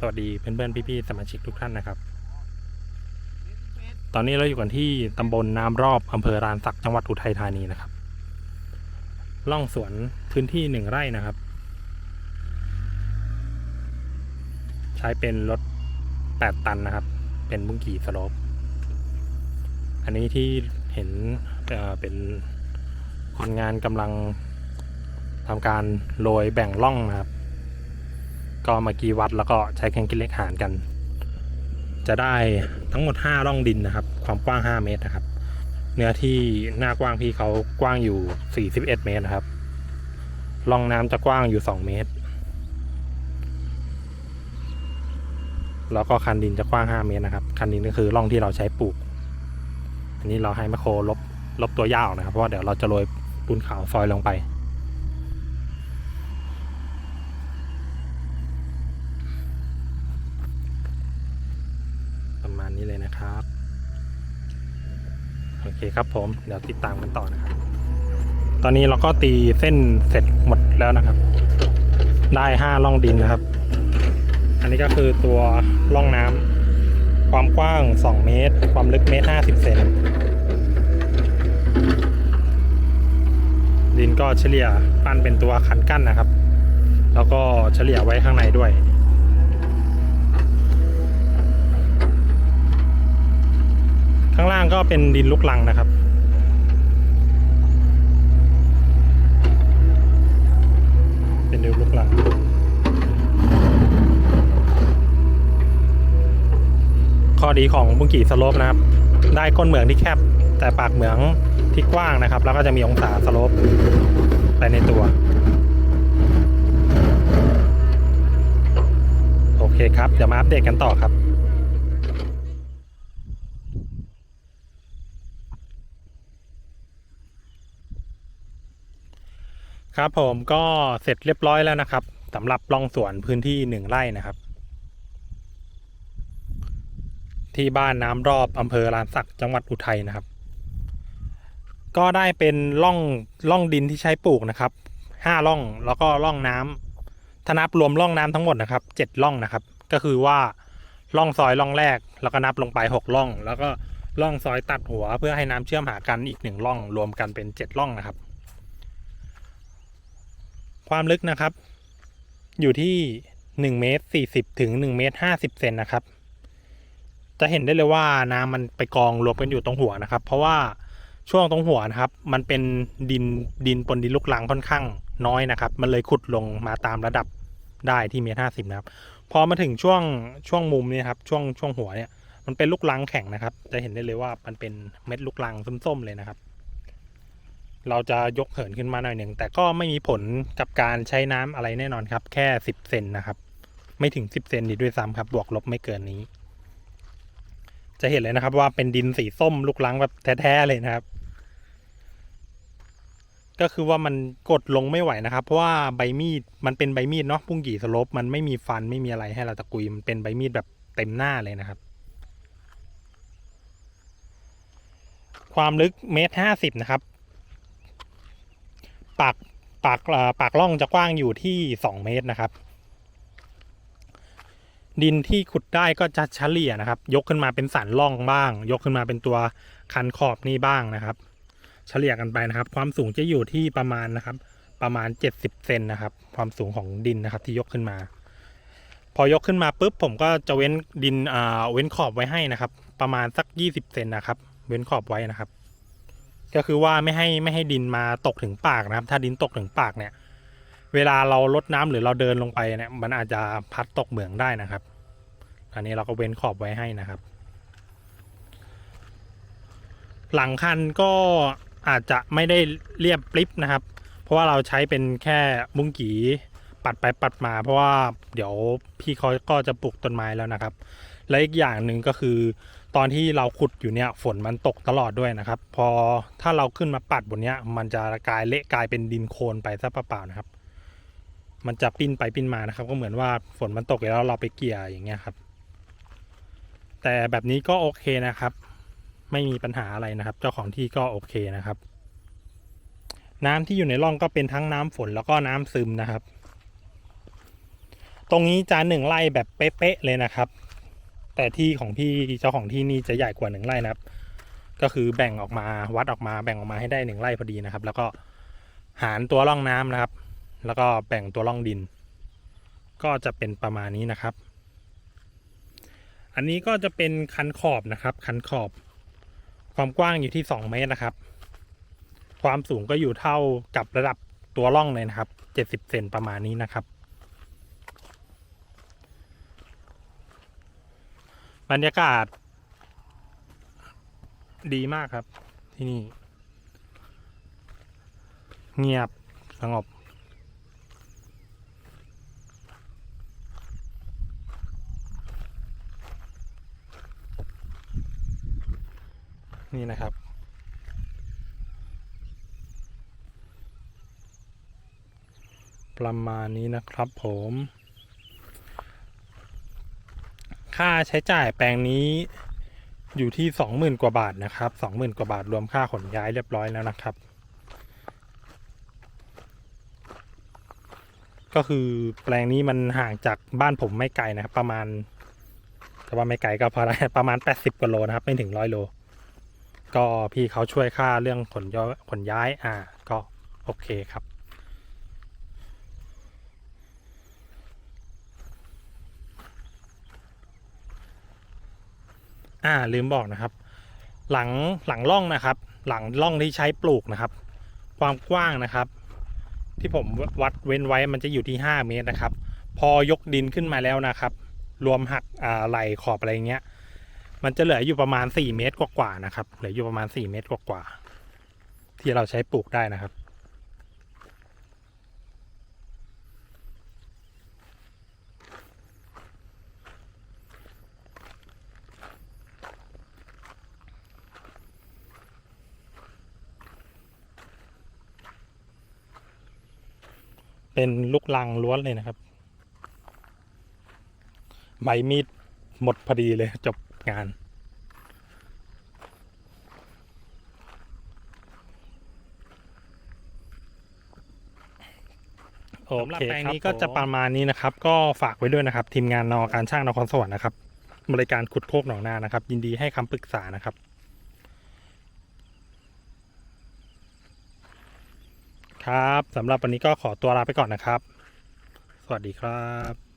สวัสดีเพื่อนๆพี่ๆสมาชิกทุกท่านนะครับ ตอนนี้เราอยู่กันที่ตำบลน้ำรอบอำเภอรานสักจังหวัดอุทัยธานีนะครับล่องสวนพื้นที่หนึ่งไร่นะครับ ใช้เป็นรถ8ตันนะครับ เป็นบุ้งกี่สโลปอันนี้ที่เห็นเเป็นคนงานกำลังทำการโรยแบ่งร่องนะครับ ก็เมื่อกี้วัดแล้วก็ใช้แข่งกินเล็กหารกัน จะได้ทั้งหมด 5 ร่องดินนะครับ ความกว้าง 5 เมตรนะครับ เนื้อที่หน้ากว้างพี่เขากว้างอยู่ 41 เมตรนะครับร่องน้ำจะกว้างอยู่ 2 เมตร แล้วก็คันดินจะกว้าง 5 เมตรนะครับ คันดินก็คือร่องที่เราใช้ปลูก อันนี้เราให้แมคโครลบลบตัวยาวนะครับ เพราะว่าเดี๋ยวเราจะโรยปูนขาวซอยลงไป ประมาณนี้เลยนะ ครับ โอเคครับผมเดี๋ยวติดตามกันต่อนะครับ ตอนนี้เราก็ตีเส้นเสร็จหมดแล้วนะครับ ได้ห้าร่องดินนะครับ อันนี้ก็คือตัวร่องน้ำความกว้าง 2 เมตร ความลึกเมตร50เซนดินก็เฉลี่ยปั้นเป็นตัวคันกั้นนะครับ แล้วก็เฉลี่ยไว้ข้างในด้วย ข้างล่างก็เป็นดินลูกลังนะครับเป็นดินลูกลังข้อดีของบุงกีสโลปนะครับ ได้ก้นเหมืองที่แคบ แต่ปากเหมืองที่กว้างนะครับ แล้วก็จะมีองศาสโลปไปในตัว โอเคครับ เดี๋ยวมาอัปเดตกันต่อครับ ครับผมก็เสร็จเรียบร้อยแล้วนะครับสำหรับล่องสวนพื้นที่หนึ่งไร่นะครับ ที่บ้านน้ำรอบอำเภอลานสักจังหวัดอุทัยนะครับ ก็ได้เป็นล่องล่องดินที่ใช้ปลูกนะครับห้าล่องแล้วก็ล่องน้ำถ้านับรวมล่องน้ำทั้งหมดนะครับเจ็ดล่องนะครับ ก็คือว่าล่องซอยล่องแรก แล้วก็นับลงไปหกล่อง แล้วก็ล่องซอยตัดหัวเพื่อให้น้ำเชื่อมหากันอีกหนึ่งล่อง รวมกันเป็นเจ็ดล่องนะครับ ความลึกนะครับ อยู่ที่1เมตร40ถึง1เมตร50เซนนะครับ จะเห็นได้เลยว่าน้ำมันไปกองรวมกันอยู่ตรงหัวนะครับ เพราะว่าช่วงตรงหัวนะครับ มันเป็นดินดินปนดินลูกลังค่อนข้างน้อยนะครับ มันเลยขุดลงมาตามระดับได้ที่เมตรห้าสิบนะครับ พอมาถึงช่วงช่วงมุมนี่ครับช่วงช่วงหัวเนี่ย มันเป็นลูกลังแข็งนะครับ จะเห็นได้เลยว่ามันเป็นเม็ดลูกลังส้มๆเลยนะครับ เราจะยกเหินขึ้นมาหน่อยหนึ่งแต่ก็ไม่มีผลกับการใช้น้ำอะไรแน่นอนครับ แค่สิบเซนนะครับ ไม่ถึงสิบเซนดีด้วยซ้ำครับ บวกลบไม่เกินนี้ จะเห็นเลยนะครับ ว่าเป็นดินสีส้มลูกลังแบบแท้ๆเลยนะครับ ก็คือว่ามันกดลงไม่ไหวนะครับ เพราะว่าใบมีดมันเป็นใบมีดเนาะพุ่งกี่สลบมันไม่มีฟันไม่มีอะไรให้เราตะกุยมันเป็นใบมีดแบบเต็มหน้าเลยนะครับความลึกเมตรห้าสิบนะครับ ปากปากปากล่องจะกว้างอยู่ที่สองเมตรนะครับ ดินที่ขุดได้ก็จะเฉลี่ยนะครับ ยกขึ้นมาเป็นสันล่องบ้าง ยกขึ้นมาเป็นตัวคันขอบนี่บ้างนะครับ เฉลี่ยกันไปนะครับ ความสูงจะอยู่ที่ประมาณนะครับ ประมาณ 70เซนนะครับ ความสูงของดินนะครับที่ยกขึ้นมา พอยกขึ้นมาปุ๊บผมก็จะเว้นดินเว้นขอบไว้ให้นะครับ ประมาณสัก 20เซนนะครับ เว้นขอบไว้นะครับ ก็คือว่าไม่ให้ไม่ให้ดินมาตกถึงปากนะครับ ถ้าดินตกถึงปากเนี่ย เวลาเราลดน้ำหรือเราเดินลงไปเนี่ย มันอาจจะพัดตกเหมืองได้นะครับ อันนี้เราก็เว้นขอบไว้ให้นะครับ หลังคันก็อาจจะไม่ได้เรียบปริบนะครับ เพราะว่าเราใช้เป็นแค่มุ้งกีปัดไปปัดมา เพราะว่าเดี๋ยวพี่เขาก็จะปลูกต้นไม้แล้วนะครับ และอีกอย่างหนึ่งก็คือ ตอนที่เราขุดอยู่เนี่ยฝนมันตกตลอดด้วยนะครับ พอถ้าเราขึ้นมาปัดบนเนี้ยมันจะกลายเละกลายเป็นดินโคลนไปซะเปล่าๆนะครับ มันจะปิ้นไปปิ้นมานะครับ ก็เหมือนว่าฝนมันตกแล้วเราไปเกี่ยอย่างเงี้ยครับ แต่แบบนี้ก็โอเคนะครับ ไม่มีปัญหาอะไรนะครับ เจ้าของที่ก็โอเคนะครับ น้ำที่อยู่ในร่องก็เป็นทั้งน้ำฝนแล้วก็น้ำซึมนะครับตรงนี้จะหนึ่งไร่แบบเป๊ะๆเลยนะครับ แต่ที่ของพี่เจ้าของที่นี่จะใหญ่กว่าหนึ่งไร่นะครับ ก็คือแบ่งออกมาวัดออกมาแบ่งออกมาให้ได้หนึ่งไร่พอดีนะครับ แล้วก็หารตัวร่องน้ำนะครับ แล้วก็แบ่งตัวร่องดิน ก็จะเป็นประมาณนี้นะครับ อันนี้ก็จะเป็นคันขอบนะครับ คันขอบ ความกว้างอยู่ที่ 2 เมตรนะครับ ความสูงก็อยู่เท่ากับระดับตัวร่องเลยนะครับ 70 เซนประมาณนี้นะครับ บรรยากาศ ดีมากครับ ที่นี่ เงียบสงบนี่นะครับ ประมาณนี้นะครับผม ค่าใช้จ่ายแปลงนี้อยู่ที่สองหมื่นกว่าบาทนะครับสองหมื่นกว่าบาทรวมค่าขนย้ายเรียบร้อยแล้วนะครับ ก็คือแปลงนี้มันห่างจากบ้านผมไม่ไกลนะครับ ประมาณแต่ว่าไม่ไกลก็พอได้ประมาณ 80กว่าโลนะครับ ไม่ถึงร้อยโล ก็พี่เขาช่วยค่าเรื่องขนย้ายขนย้ายอ่า ก็โอเคครับ อ่าลืมบอกนะครับ หลังหลังร่องนะครับ หลังร่องที่ใช้ปลูกนะครับ ความกว้างนะครับ ที่ผมวัดเว้นไว้มันจะอยู่ที่ 5 เมตรนะครับ พอยกดินขึ้นมาแล้วนะครับ รวมหักอ่าไหลขอบอะไรเงี้ยมันจะเหลืออยู่ประมาณ 4 เมตรกว่าๆนะครับเหลืออยู่ประมาณ 4 เมตรกว่าๆที่เราใช้ปลูกได้นะครับ เป็นลูกลังล้วนเลยนะครับใบมีดหมดพอดีเลยจบงาน โอเคแปลงนี้ก็จะประมาณนี้นะครับ ก็ฝากไว้ด้วยนะครับ ทีมงานนอการช่างนครสวรรค์นะครับ บริการขุดโคกหนองนานะครับ ยินดีให้คำปรึกษานะครับ ครับสำหรับวันนี้ก็ขอตัวลาไปก่อนนะครับ สวัสดีครับ